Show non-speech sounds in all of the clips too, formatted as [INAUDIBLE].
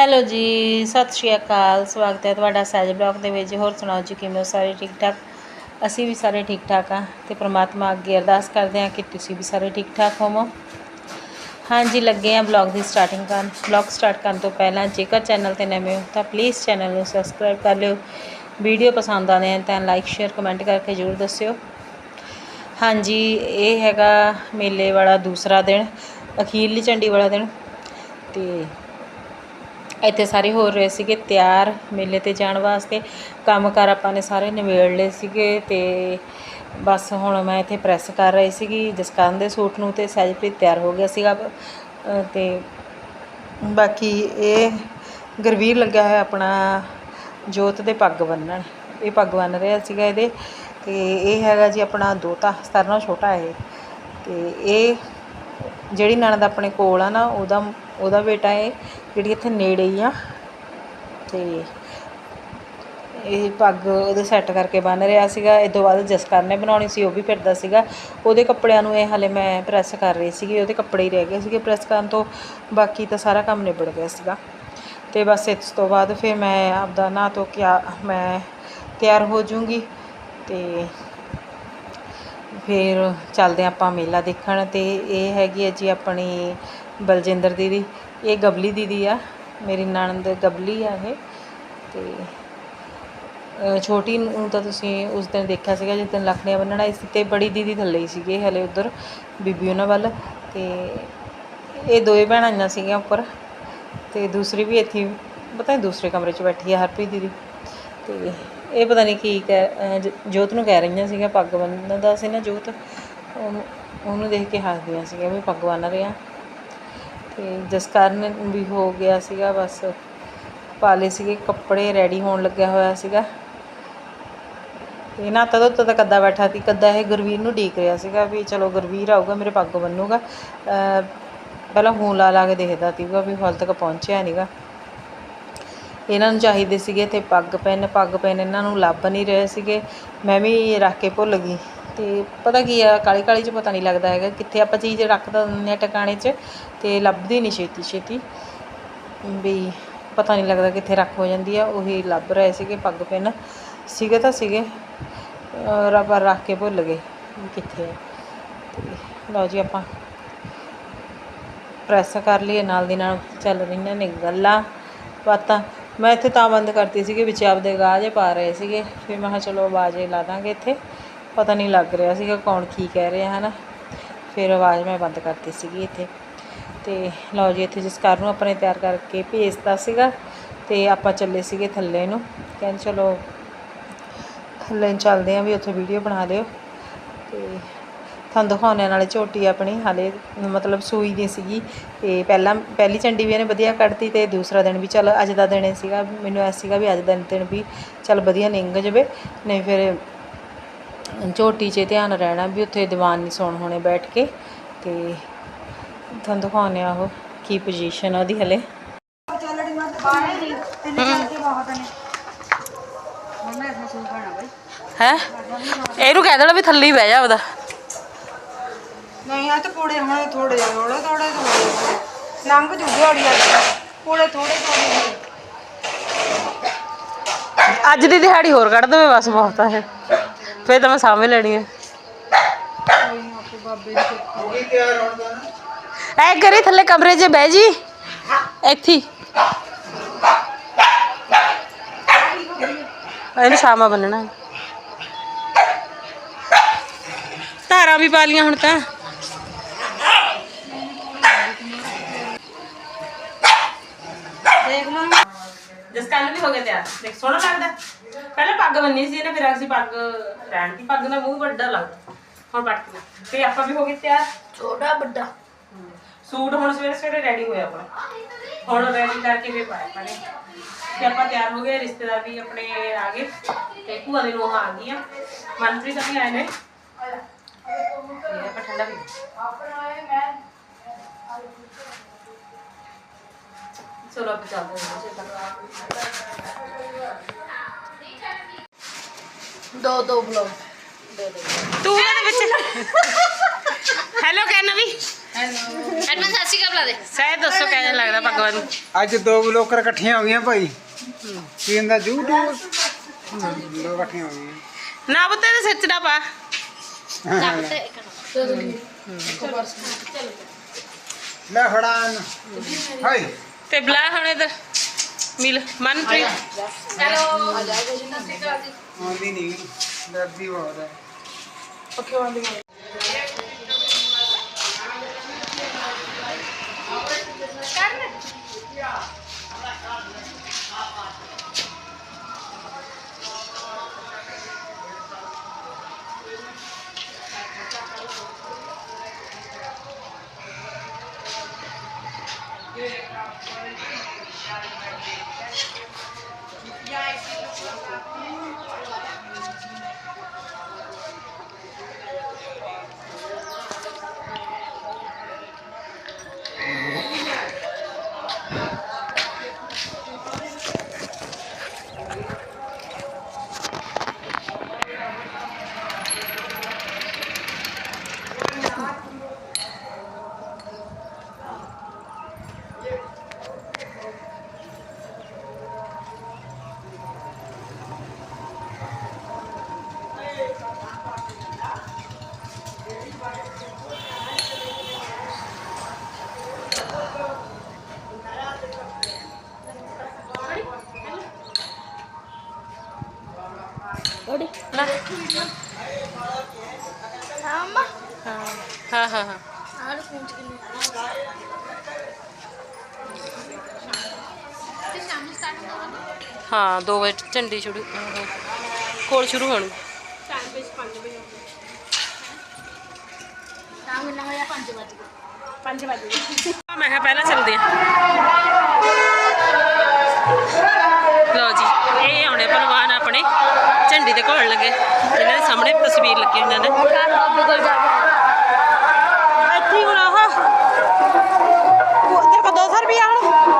Hello ਜੀ, ਸਤਿ ਸ਼੍ਰੀ ਅਕਾਲ, ਸਵਾਗਤ ਹੈ ਤੁਹਾਡਾ ਸਹਿਜ ਬਲੌਗ ਦੇ ਵਿੱਚ। ਹੋਰ ਸੁਣਾਓ ਜੀ, ਕਿਵੇਂ ਹੋ? ਸਾਰੇ ਠੀਕ ਠਾਕ ਅਸੀਂ ਵੀ ਸਾਰੇ ਠੀਕ ਠਾਕ ਆ ਤੇ ਪ੍ਰਮਾਤਮਾ ਅੱਗੇ ਅਰਦਾਸ ਕਰਦੇ ਹਾਂ ਕਿ ਤੁਸੀਂ ਵੀ ਸਾਰੇ ਠੀਕ ਠਾਕ ਹੋਵੋ। ਹਾਂਜੀ, ਲੱਗੇ ਆ ਬਲੌਗ ਦੀ ਸਟਾਰਟਿੰਗ ਕਰਨ। ਬਲੌਗ ਸਟਾਰਟ ਕਰਨ ਤੋਂ ਪਹਿਲਾਂ ਜੇਕਰ ਚੈਨਲ ਤੇ ਨਵੇਂ ਹੋ ਤਾਂ ਪਲੀਜ਼ ਚੈਨਲ ਨੂੰ ਸਬਸਕ੍ਰਾਈਬ ਕਰ ਲਿਓ। ਵੀਡੀਓ ਪਸੰਦ ਆਉਂਦੇ ਹਨ ਤਾਂ ਲਾਈਕ, ਸ਼ੇਅਰ, ਕਮੈਂਟ ਕਰਕੇ ਜ਼ਰੂਰ ਦੱਸਿਓ। ਹਾਂਜੀ, ਇਹ ਹੈਗਾ ਮੇਲੇ ਵਾਲਾ ਦੂਸਰਾ ਦਿਨ, ਅਖੀਰਲੀ ਝੰਡੀ ਵਾਲਾ ਦਿਨ ਤੇ ਇੱਥੇ ਸਾਰੇ ਹੋ ਰਹੇ ਸੀਗੇ ਤਿਆਰ ਮੇਲੇ ਤੇ ਜਾਣ ਵਾਸਤੇ। ਕੰਮਕਾਰ ਆਪਾਂ ਨੇ ਸਾਰੇ ਨਿਬੇੜ ਲਏ ਸੀਗੇ ਤੇ ਬਸ ਹੁਣ ਮੈਂ ਇੱਥੇ ਪ੍ਰੈਸ ਕਰ ਰਹੀ ਸੀਗੀ ਜਸਕਰਨ ਦੇ ਸੂਟ ਨੂੰ ਤੇ ਸਹਿਜਪ੍ਰੀਤ ਤਿਆਰ ਹੋ ਗਿਆ ਸੀਗਾ ਅ, ਤੇ ਬਾਕੀ ਇਹ ਗਰਵੀਰ ਲੱਗਾ ਹੋਇਆ ਆਪਣਾ ਜੋਤ ਦੇ ਪੱਗ ਬੰਨਣ। ਇਹ ਪੱਗ ਬੰਨ ਰਿਹਾ ਸੀਗਾ ਇਹਦੇ ਤੇ ਇਹ ਹੈਗਾ ਜੀ ਆਪਣਾ ਦੋਤਾ ਸਤਾਰਾਂ ਨਾਲੋਂ ਛੋਟਾ ਇਹ। ਤੇ ਇਹ ਜਿਹੜੀ ਨਣਦ ਆਪਣੇ ਕੋਲ ਆ ਨਾ ਉਹਦਾ ਉਹਦਾ ਬੇਟਾ ਹੈ ਜਿਹੜੀ ਇੱਥੇ ਨੇੜੇ ਹੀ ਆ। ਅਤੇ ਇਹ ਪੱਗ ਉਹਦੇ ਸੈੱਟ ਕਰਕੇ ਬੰਨ ਰਿਹਾ ਸੀਗਾ। ਇਹ ਤੋਂ ਬਾਅਦ ਜਸਕਰ ਨੇ ਬਣਾਉਣੀ ਸੀ, ਉਹ ਵੀ ਫਿਰਦਾ ਸੀਗਾ। ਉਹਦੇ ਕੱਪੜਿਆਂ ਨੂੰ ਇਹ ਹਾਲੇ ਮੈਂ ਪ੍ਰੈਸ ਕਰ ਰਹੀ ਸੀਗੀ। ਉਹਦੇ ਕੱਪੜੇ ਹੀ ਰਹਿ ਗਏ ਸੀਗੇ ਪ੍ਰੈਸ ਕਰਨ ਤੋਂ। ਬਾਕੀ ਤਾਂ ਸਾਰਾ ਕੰਮ ਨਿਬੜ ਗਿਆ ਸੀਗਾ। ਤੇ ਬਸ ਇਸ ਤੋਂ ਬਾਅਦ ਫਿਰ ਮੈਂ ਆਪਦਾ ਨਹਾ ਧੋ ਕੇ ਆ- ਮੈਂ ਤਿਆਰ ਹੋ ਜਾਊਂਗੀ। ਤੇ ਫਿਰ ਚੱਲਦੇ ਹਾਂ ਆਪਾਂ ਮੇਲਾ ਦੇਖਣ। ਤੇ ਇਹ ਹੈਗੀ ਹੈ ਜੀ ਆਪਣੀ ਬਲਜਿੰਦਰ ਦੀਦੀ। ਇਹ ਗਬਲੀ ਦੀਦੀ ਆ। ਮੇਰੀ ਨਣਦ ਗਬਲੀ ਆ ਇਹ। ਤੇ ਛੋਟੀ ਨੂੰ ਤਾਂ ਤੁਸੀਂ ਉਸ ਦਿਨ ਦੇਖਿਆ ਸੀਗਾ, ਜਿਸ ਦਿਨ ਲਖਣੀਆਂ ਬੰਨਣ ਆਈ ਸੀ ਤੇ ਬੜੀ ਦੀਦੀ ਥੱਲੇ ਹੀ ਸੀਗੇ ਹਲੇ ਉਧਰ, ਬੀਬੀ ਉਹਨਾਂ ਵੱਲ। ਤੇ ਇਹ ਦੋਵੇਂ ਭੈਣਾਂ ਆਈਆਂ ਸੀਗੀਆਂ ਉੱਪਰ। ਤੇ ਦੂਸਰੀ ਵੀ ਇੱਥੇ, ਪਤਾ ਨਹੀਂ ਦੂਸਰੇ ਕਮਰੇ 'ਚ ਬੈਠੀ ਆ ਹਰਪ੍ਰੀਤ ਦੀਦੀ। ਤੇ ਇਹ ਪਤਾ ਨਹੀਂ ਕੀ ਕਹਿ, ਅਹ ਜ- ਜੋਤ ਨੂੰ ਕਹਿ ਰਹੀਆਂ ਸੀਗੀਆਂ ਪੱਗ ਬੰਨਦਾ ਸੀ ਨਾ ਜੋਤ। ਉਹਨੂੰ ਉਹਨੂੰ ਦੇਖ ਕੇ ਹੱਸਦੀਆਂ ਸੀਗੀਆਂ ਵੀ ਪੱਗ ਬੰਨ੍ਹ ਰਿਹਾ। ਤੇ ਜਸਕਰਨ ਵੀ ਹੋ ਗਿਆ ਸੀਗਾ, ਬਸ ਪਾਲੇ ਸੀਗੇ ਕੱਪੜੇ ਰੈਡੀ ਹੋਣ ਲੱਗਿਆ ਹੋਇਆ ਸੀਗਾ। ਇਹ ਨਾ ਤਦੋਂ ਤੱਕ ਕੱਦਾ ਬੈਠਾ ਸੀ, ਕੱਦਾ ਇਹ ਗੁਰਵੀਰ ਨੂੰ ਢੀਕ ਰਿਹਾ ਸੀਗਾ ਵੀ ਚਲੋ ਗੁਰਵੀਰ ਆਊਗਾ, ਮੇਰੇ ਪੱਗ ਬੰਨੂਗਾ। ਪਹਿਲਾਂ ਫੋਨ ਲਾ ਲਾ ਕੇ ਦੇਖਦਾ ਸੀਗਾ ਵੀ ਹਾਲ ਤੱਕ ਪਹੁੰਚਿਆ ਨਹੀਂਗਾ ਇਹਨਾਂ ਨੂੰ ਚਾਹੀਦੇ ਸੀਗੇ ਤੇ ਪੱਗ ਪੈਨ ਪੱਗ ਪੈਨ ਇਹਨਾਂ ਨੂੰ ਲੱਭ ਨਹੀਂ ਰਹੇ ਸੀਗੇ। ਮੈਂ ਵੀ ਰੱਖ ਕੇ ਭੁੱਲ ਗਈ। ਅਤੇ ਪਤਾ ਕੀ ਆ ਕਾਹਲੀ ਕਾਹਲੀ ਚ ਪਤਾ ਨਹੀਂ ਲੱਗਦਾ ਹੈਗਾ ਕਿੱਥੇ ਆਪਾਂ ਚੀਜ਼ ਰੱਖ ਦਿੰਦੇ ਹਾਂ ਟਿਕਾਣੇ 'ਚ ਅਤੇ ਲੱਭਦੀ ਨਹੀਂ ਛੇਤੀ ਛੇਤੀ। ਵੀ ਪਤਾ ਨਹੀਂ ਲੱਗਦਾ ਕਿੱਥੇ ਰੱਖ ਹੋ ਜਾਂਦੀ ਆ, ਉਹੀ ਲੱਭ ਰਹੇ ਸੀਗੇ ਪੱਗ ਪਿੰਨ। ਸੀਗੇ ਤਾਂ ਸੀਗੇ ਰੱਬ ਰੱਖ ਕੇ ਭੁੱਲ ਗਏ ਵੀ ਕਿੱਥੇ ਆ। ਤੇ ਲਓ ਜੀ ਆਪਾਂ ਪ੍ਰੈਸ ਕਰ ਲਈਏ, ਨਾਲ ਦੀ ਨਾਲ ਚੱਲ ਰਹੀਆਂ ਨੇ ਗੱਲਾਂ, ਬਾਤਾਂ। ਮੈਂ ਇੱਥੇ ਤਾਂ ਬੰਦ ਕਰਤੀ ਸੀਗੀ, ਵਿੱਚ ਆਪਦੇ ਗਾਹ ਜੇ ਪਾ ਰਹੇ ਸੀਗੇ, ਫਿਰ ਮੈਂ ਕਿਹਾ ਚਲੋ ਆਵਾਜ਼ੇ ਲਾ ਦਾਂਗੇ ਇੱਥੇ। ਪਤਾ ਨਹੀਂ ਲੱਗ ਰਿਹਾ ਸੀਗਾ ਕੌਣ ਕੀ ਕਹਿ ਰਿਹਾ ਹੈ ਨਾ ਫਿਰ ਆਵਾਜ਼ ਮੈਂ ਬੰਦ ਕਰਤੀ ਸੀਗੀ ਇੱਥੇ। ਤੇ ਲਓ ਜੀ, ਇੱਥੇ ਜਿਸ ਕਾਰ ਨੂੰ ਆਪਣੇ ਤਿਆਰ ਕਰਕੇ ਭੇਜਤਾ ਸੀਗਾ ਤੇ ਆਪਾਂ ਚੱਲੇ ਸੀਗੇ ਥੱਲੇ ਨੂੰ। ਕਹਿੰਦੇ ਚਲੋ, ਥੱਲੇ ਨੂੰ ਚੱਲਦੇ ਆਂ ਵੀ ਉੱਥੇ ਵੀਡੀਓ ਬਣਾ ਲਿਓ। ਤੇ ਤੁਹਾਨੂੰ ਦਿਖਾਉਂਦੇ ਨਾਲੇ ਝੋਟੀ ਆਪਣੀ, ਹਾਲੇ ਮਤਲਬ ਸੂਈ ਦੀ ਸੀਗੀ। ਤੇ ਪਹਿਲਾਂ, ਪਹਿਲੀ ਚੰਡੀ ਵੀ ਇਹਨੇ ਵਧੀਆ ਕੱਢਤੀ ਤੇ ਦੂਸਰਾ ਦਿਨ ਵੀ ਚੱਲ ਅੱਜ ਦਾ ਦਿਨ ਸੀਗਾ। ਮੈਨੂੰ ਐ ਸੀਗਾ ਵੀ ਅੱਜ ਦਾ ਦਿਨ ਵੀ ਚੱਲ ਵਧੀਆ ਨਿੰਗ ਜਵੇ। ਨਹੀਂ ਫਿਰ ਝੋਟੀ 'ਚ ਧਿਆਨ ਰਹਿਣਾ ਵੀ ਉੱਥੇ ਦੀਵਾਨ ਨਹੀਂ ਸੌਣ ਹੋਣੇ ਬੈਠ ਕੇ ਤੇ ਤੁਹਾਨੂੰ ਦਿਖਾਉਂਦੇ ਆ ਉਹ ਕੀ ਪੋਜੀਸ਼ਨ ਆ ਉਹਦੀ ਹਲੇ। ਹੈ? ਇਹਨੂੰ ਕਹਿ ਦੇਣਾ ਵੀ ਥੱਲੇ ਹੀ ਬਹਿ ਜਾ ਉਹਦਾ ਨਹੀਂ ਆ ਤਾਂ ਕੋੜੇ ਹੁਣ ਥੋੜੇ ਥੋੜੇ ਥੋੜੇ ਥੋੜੇ ਲੰਘ ਜੂ ਦਿਹਾੜੀ ਅੱਜ। ਕੋੜੇ ਥੋੜੇ ਥੋੜੇ ਅੱਜ ਦੀ ਦਿਹਾੜੀ ਹੋਰ ਕੱਢ ਦੇਵੇ ਬਸ ਬਹੁਤ ਆ ਇਹ। ਫਿਰ ਤਾਂ ਮੈਂ ਸਾਹਮਣੇ ਲੈਣੀ ਹੈ। ਕੋਈ ਨਾ ਆਪੇ ਬਾਬੇ ਦੀ ਕਿਰਪਾ ਐ ਕਰੀ ਥੱਲੇ ਕਮਰੇ 'ਚ ਬਹਿ ਜੀ। ਇੱਥੇ ਇਹਨੂੰ ਸ਼ਾਮਾ ਬੰਨਣਾ। ਧਾਰਾਂ ਵੀ ਪਾ ਲੀਆਂ ਹੁਣ ਤਾਂ। ਦੇਖ ਲਓ। ਜਿਸ ਕੱਲ ਵੀ ਹੋ ਗਿਆ ਤਿਆਰ। ਦੇਖ, ਸੋਹਣਾ ਲੱਗਦਾ। ਪਹਿਲਾਂ ਪੱਗ ਬੰਨੀ ਸੀ ਇਹਨੇ ਫਿਰ ਅਸੀਂ ਪੱਗ ਰਹਿਣ ਦੀ ਪੱਗ ਦਾ ਮੂੰਹ ਵੱਡਾ ਲੱਗਦਾ ਹੁਣ ਪੱਟ ਲਿਆ ਤੇ ਆਪਾਂ ਵੀ ਹੋ ਗਏ ਤਿਆਰ। ਛੋਟਾ ਵੱਡਾ। ਸੂਟ ਹੁਣ ਸਵੇਰੇ ਸਵੇਰੇ ਰੈਡੀ ਹੋਇਆ ਆਪਣਾ। ਹੁਣ ਰੈਡੀ ਕਰਕੇ ਵੀ ਪਾਇਆ ਪਾਣੇ ਤੇ ਆਪਾਂ ਤਿਆਰ ਹੋ ਗਏ। ਰਿਸ਼ਤੇਦਾਰ ਵੀ ਆਪਣੇ ਆ ਗਏ। ਤੇ ਭੂਆ ਦੇ ਲੋਕ ਆ ਗਈਆਂ। ਮਨਪ੍ਰੀਤ ਵੀ ਆਏ ਨੇ। ਤੇ ਆਪਾਂ ਠੰਡਾ ਵੀ ਚਲੋ ਆਪਾਂ ਚੱਲਦੇ ਹਾਂ। ਦੋ ਦੋ ਬਲੌਗ। ਤੂੰ ਉਹਦੇ ਵਿੱਚ? ਹੈਲੋ ਕਹਿਣਾ ਵੀ। ਐਡਮਨ ਸਤਿ ਸ਼੍ਰੀ ਅਕਾਲ ਬੁਲਾ ਦੇ ਸਹਿਜ ਦੱਸੋ ਕਿਵੇਂ ਲੱਗਦਾ ਭਗਵਾਨ ਨੂੰ। ਅੱਜ ਦੋ ਬਲੋਕਰ ਇਕੱਠੀਆਂ ਹੋ ਗਈਆਂ ਭਾਈ। ਕੀ ਹੁੰਦਾ YouTube ਦੋ ਇਕੱਠੀਆਂ ਹੋ ਗਈਆਂ। ਨਾ ਬੁੱਤੇ ਦੇ ਸਿਰ ਚ ਨਾ ਪਾ। ਤੇ ਲੈ ਫੜਾਨ ਹਾਈ ਤੇ ਬੁਲਾ ਹੁਣ ਇਧਰ ਮਿਲ ਮਨਪ੍ਰੀਤ। ਆਉਂਦੀ ਨਹੀਂ ਡਰਦੀ ਬਹੁਤ ਹੈ। Я и ਲੈ ਹਾਂ। ਹਾਂ ਹਾਂ ਤੇ ਸ਼ਾਮ ਨੂੰ ਸਟਾਰਟ ਹੋਣਾ ਹਾਂ 2 ਵਜੇ ਝੰਡੀ ਸ਼ੁਰੂ ਕੋਲ ਸ਼ੁਰੂ ਹੋਣੀ। ਸ਼ਾਮ ਨੂੰ ਹੋਇਆ 5 ਵਜੇ ਮੈਂ ਕਿਹਾ ਪਹਿਲਾਂ ਚੱਲਦੇ ਆ ਲਓ ਜੀ ਇਹ ਆਉਣੇ ਪਹਿਲਵਾਨ ਆਪਣੇ। ਝੰਡੀ ਦੇ ਘੋਲ ਲੱਗੇ। ਇਹਨਾਂ ਦੇ ਸਾਹਮਣੇ ਤਸਵੀਰ ਲੱਗੀ ਇਹਨਾਂ ਨੇ। ਕਾਰ ਇੱਥੇ ਹੁਣ ਆਹ। ਉਹ 200 ਰੁਪਿਆ ਹੁਣ।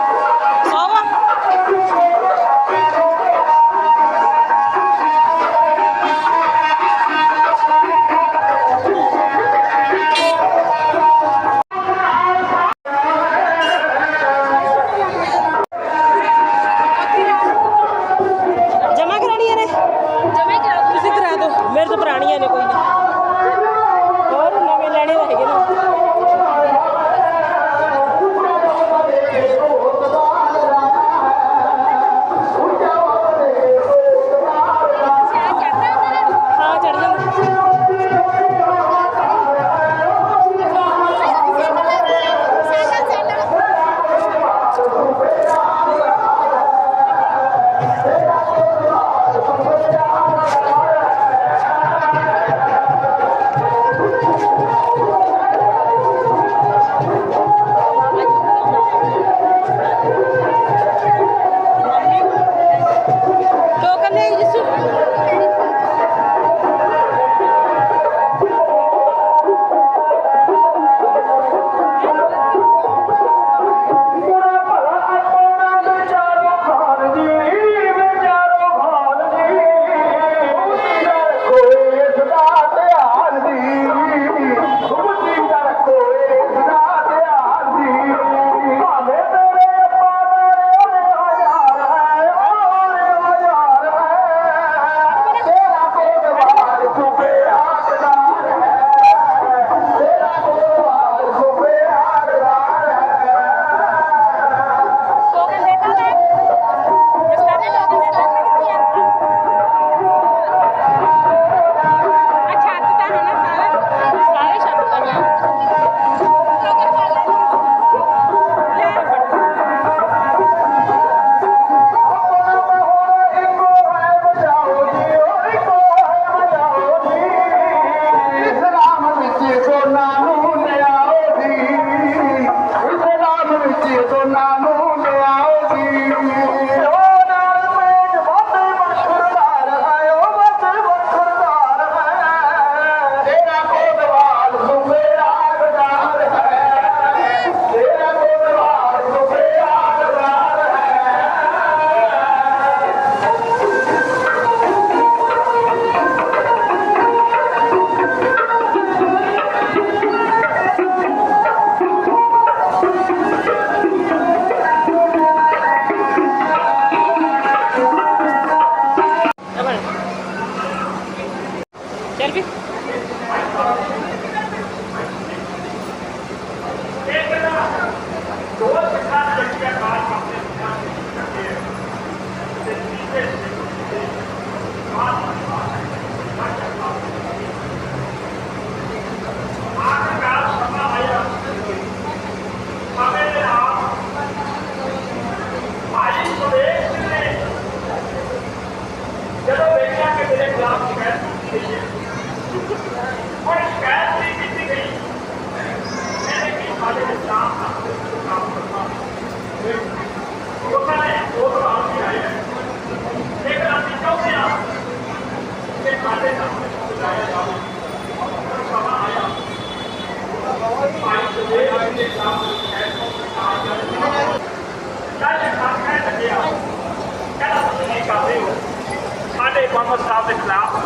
ਸਾਡੇ ਮੁਹੰਮਦ ਸਾਹਿਬ ਦੇ ਖਿਲਾਫ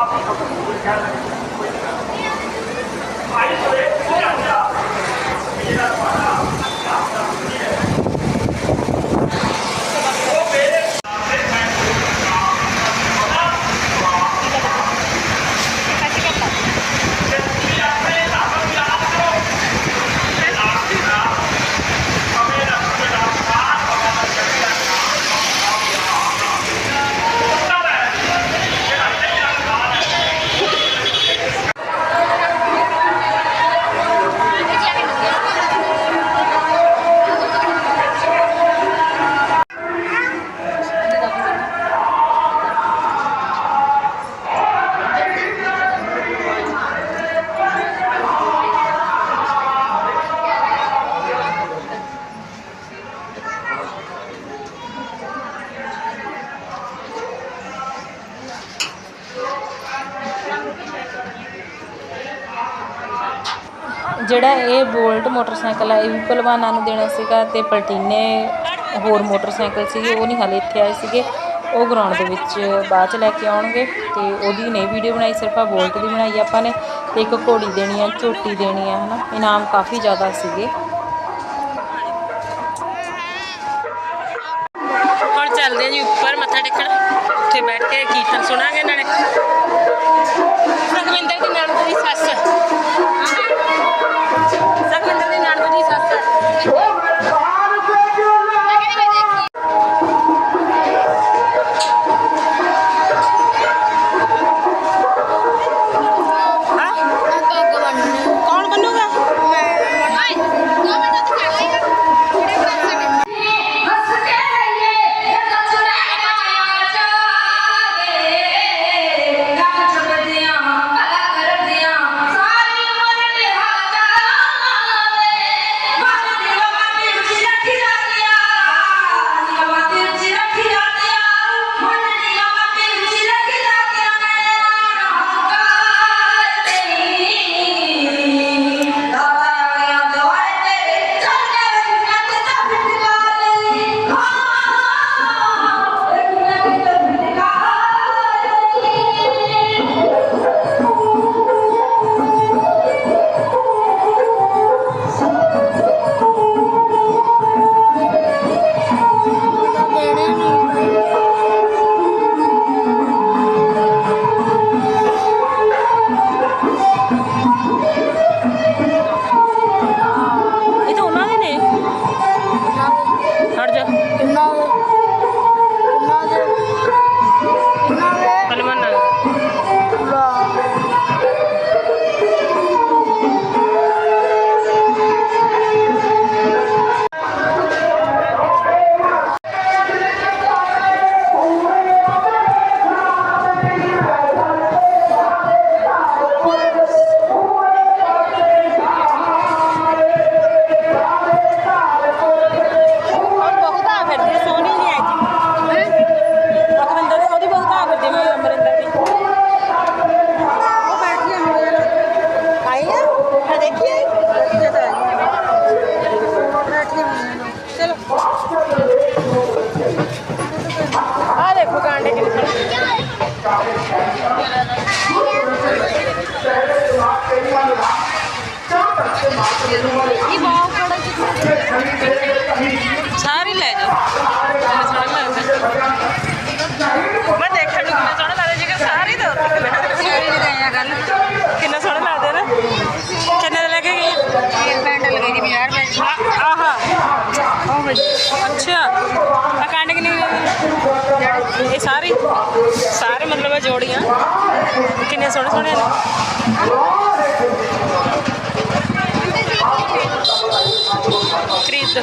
ਆਪਣੀ ਕਬੂਲ ਕਰ ਰਹੇ ਭਾਈ ਸਵੇਰ ਜਿਹੜਾ ਜਿਹੜਾ ਇਹ ਬੋਲਟ ਮੋਟਰਸਾਈਕਲ ਆ, ਇਹ ਵੀ ਭਲਵਾਨਾਂ ਨੂੰ ਦੇਣਾ ਸੀਗਾ ਤੇ ਪਲਟੀਨੇ ਹੋਰ ਮੋਟਰਸਾਈਕਲ ਸੀਗੇ, ਉਹ ਨਹੀਂ ਹਾਲੇ ਇੱਥੇ ਆਏ ਸੀਗੇ। ਉਹ ਗਰਾਊਂਡ ਦੇ ਵਿੱਚ ਬਾਅਦ ਚ ਲੈ ਕੇ ਆਉਣਗੇ ਤੇ ਉਹਦੀ ਨਹੀਂ ਵੀਡੀਓ ਬਣਾਈ, ਸਿਰਫ ਆ ਬੋਲਟ ਦੀ ਬਣਾਈ ਆਪਾਂ ਨੇ ਤੇ ਇੱਕ ਘੋੜੀ ਦੇਣੀ ਆ, ਝੋਟੀ ਦੇਣੀ ਆ, ਹਨਾ। ਇਨਾਮ ਕਾਫੀ ਜ਼ਿਆਦਾ ਸੀਗੇ। ਹੁਣ ਚੱਲਦੇ ਹਾਂ ਜੀ ਉੱਪਰ, ਮੱਥਾ ਟੇਕਣ। ਉੱਥੇ ਬੈਠ ਕੇ ਕੀਰਤਨ ਸੁਣਾਂਗੇ ਨਾਲੇ। ਸੁਖਵਿੰਦਰ ਦੀ ਨਣਦ ਦੀ ਸੱਸ। ਇਹ ਸਾਰੀ ਸਾਰੇ ਮਤਲਬ ਜੋੜੀਆਂ। ਕਿੰਨੇ ਸੋਹਣੇ ਸੋਹਣੇ ਨੇ। ਖਰੀਦ।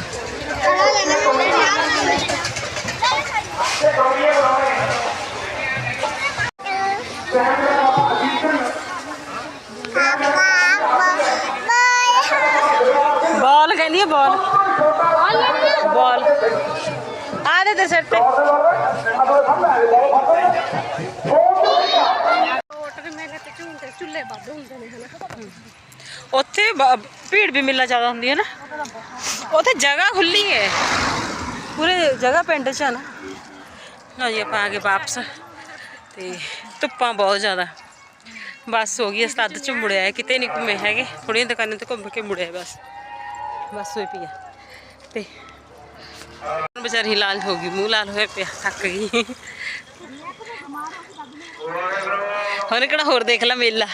ਦੂਰ ਤੱਕ ਬਾਲ ਕਹਿੰਦੀ ਹੈ ਬਾਲ ਬਾਲ ਆ ਦੇ ਤੇ ਸਿਰ ਤੇ ਉੱਥੇ ਬ- ਭੀੜ ਵੀ ਮਿਲਣਾ ਜ਼ਿਆਦਾ ਹੁੰਦੀ ਹੈ ਨਾ ਉੱਥੇ ਜਗ੍ਹਾ ਖੁੱਲੀ ਹੈ ਪੂਰੇ ਜਗ੍ਹਾ ਪਿੰਡ 'ਚ ਆ ਨਾ। ਲਓ ਜੀ, ਆਪਾਂ ਆ ਗਏ ਵਾਪਸ। ਤੇ ਧੁੱਪਾਂ ਬਹੁਤ ਜ਼ਿਆਦਾ। ਬੱਸ ਹੋ ਗਈ ਅਸੀਂ ਤੱਦ ਚ ਮੁੜਿਆ ਕਿਤੇ ਨਹੀਂ ਘੁੰਮੇ ਹੈਗੇ। ਥੋੜੀਆਂ ਦੁਕਾਨਾਂ ਤੇ ਘੁੰਮ ਕੇ ਮੁੜਿਆ ਬਸ। ਬਸ ਹੋਈ ਪਈ ਆ। ਤੇ ਹੁਣ ਵਿਚਾਰੀ ਲਾਲ ਹੋ ਗਈ, ਮੂੰਹ ਲਾਲ ਹੋਇਆ ਪਿਆ, ਥੱਕ ਗਈ। ਹੁਣ ਕਿਹੜਾ ਹੋਰ ਦੇਖ ਲੈ ਮੇਲਾ।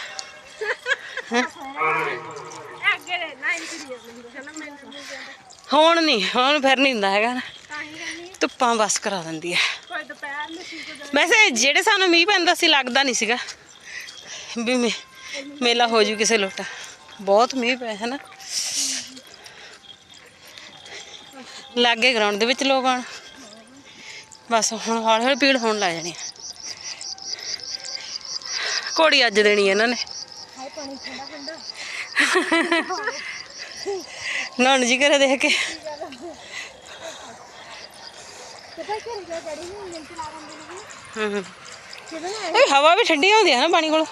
ਹੁਣ ਨਹੀਂ ਹੁਣ ਫਿਰ ਨਹੀਂ ਹੁੰਦਾ ਹੈਗਾ ਨਾ। ਧੁੱਪਾਂ ਬਸ ਕਰਾ ਦਿੰਦੀ ਹੈ ਵੈਸੇ ਜਿਹੜੇ ਸਾਨੂੰ ਮੀਂਹ ਪੈਂਦਾ ਸੀ ਲੱਗਦਾ ਨਹੀਂ ਸੀਗਾ। ਵੀ ਮੇਲਾ ਹੋ ਜੂ ਕਿਸੇ ਲੋਟਾ। ਬਹੁਤ ਮੀਂਹ ਪਿਆ ਹੈ ਨਾ। ਲਾਗੇ ਗਰਾਊਂਡ ਦੇ ਵਿੱਚ ਲੋਕ ਆਣ ਬਸ ਹੁਣ ਹੌਲੀ ਹੌਲੀ ਭੀੜ ਹੋਣ ਲੱਗ ਜਾਣੀ ਹੈ ਘੋੜੀ ਅੱਜ ਦੇਣੀ ਇਹਨਾਂ ਨੇ। [LAUGHS] ਨੌਣ ਜੀ ਕਰੇ ਦੇਖ ਕੇ। ਹਵਾ ਵੀ ਠੰਡੀ ਹੁੰਦੀ ਹੈ ਨਾ ਪਾਣੀ ਕੋਲ।